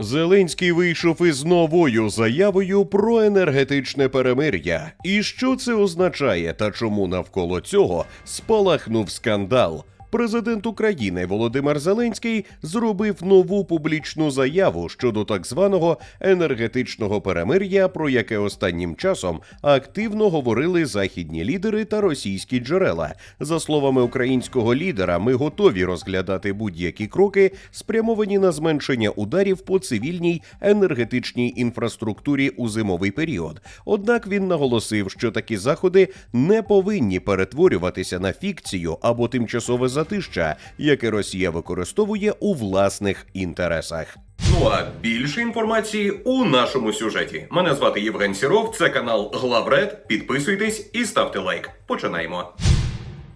Зеленський вийшов із новою заявою про енергетичне перемир'я. І що це означає та чому навколо цього спалахнув скандал? Президент України Володимир Зеленський зробив нову публічну заяву щодо так званого енергетичного перемир'я, про яке останнім часом активно говорили західні лідери та російські джерела. За словами українського лідера, ми готові розглядати будь-які кроки, спрямовані на зменшення ударів по цивільній енергетичній інфраструктурі у зимовий період. Однак він наголосив, що такі заходи не повинні перетворюватися на фікцію або тимчасове затища, яке Росія використовує у власних інтересах. Ну а більше інформації у нашому сюжеті. Мене звати Євген Сіров, це канал Главред. Підписуйтесь і ставте лайк. Починаємо.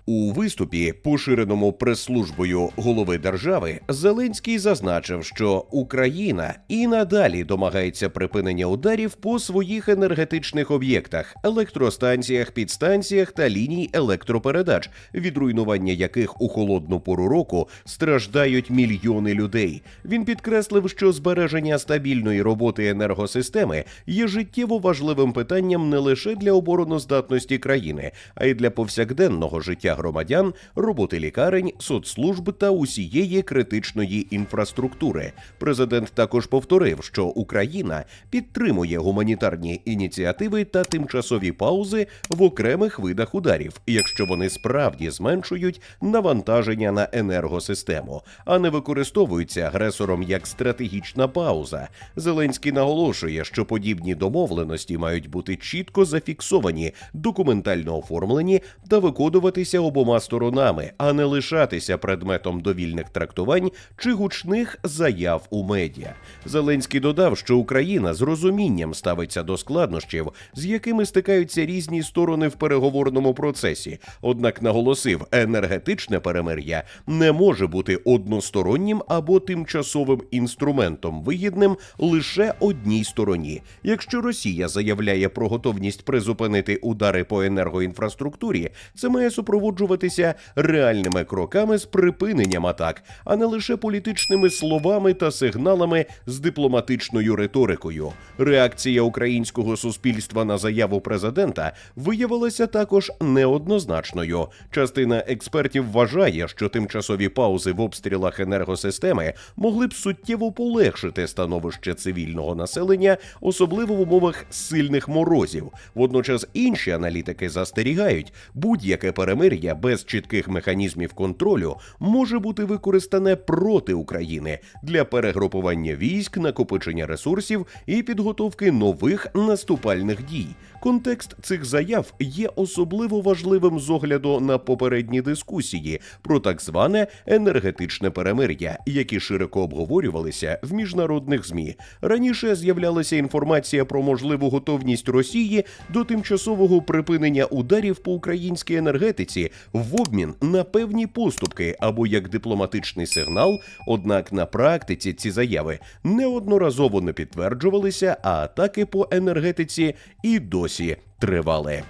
У виступі, поширеному прес-службою голови держави, Зеленський зазначив, що Україна і надалі домагається припинення ударів по своїх енергетичних об'єктах, електростанціях, підстанціях та ліній електропередач, від руйнування яких у холодну пору року страждають мільйони людей. Він підкреслив, що збереження стабільної роботи енергосистеми є життєво важливим питанням не лише для обороноздатності країни, а й для повсякденного життя громадян, роботи лікарень, соцслужб та усієї критичної інфраструктури. Президент також повторив, що Україна підтримує гуманітарні ініціативи та тимчасові паузи в окремих видах ударів, якщо вони справді зменшують навантаження на енергосистему, а не використовуються агресором як стратегічна пауза. Зеленський наголошує, що подібні домовленості мають бути чітко зафіксовані, документально оформлені та виконуватися обома сторонами, а не лишатися предметом довільних трактувань чи гучних заяв у медіа. Зеленський додав, що Україна з розумінням ставиться до складнощів, з якими стикаються різні сторони в переговорному процесі. Однак наголосив, енергетичне перемир'я не може бути одностороннім або тимчасовим інструментом, вигідним лише одній стороні. Якщо Росія заявляє про готовність призупинити удари по енергоінфраструктурі, це має супроводжуватися реальними кроками з припиненням атак, а не лише політичними словами та сигналами з дипломатичною риторикою. Реакція українського суспільства на заяву президента виявилася також неоднозначною. Частина експертів вважає, що тимчасові паузи в обстрілах енергосистеми могли б суттєво полегшити становище цивільного населення, особливо в умовах сильних морозів. Водночас інші аналітики застерігають, будь-яке перемир'я без чітких механізмів контролю може бути використане проти України для перегрупування військ, накопичення ресурсів і підготовки нових наступальних дій. Контекст цих заяв є особливо важливим з огляду на попередні дискусії про так зване енергетичне перемир'я, які широко обговорювалися в міжнародних змі. Раніше з'являлася інформація про можливу готовність Росії до тимчасового припинення ударів по українській енергетиці в обмін на певні поступки або як дипломатичний сигнал. Однак на практиці ці заяви неодноразово не підтверджувалися, а атаки по енергетиці і досі тривали.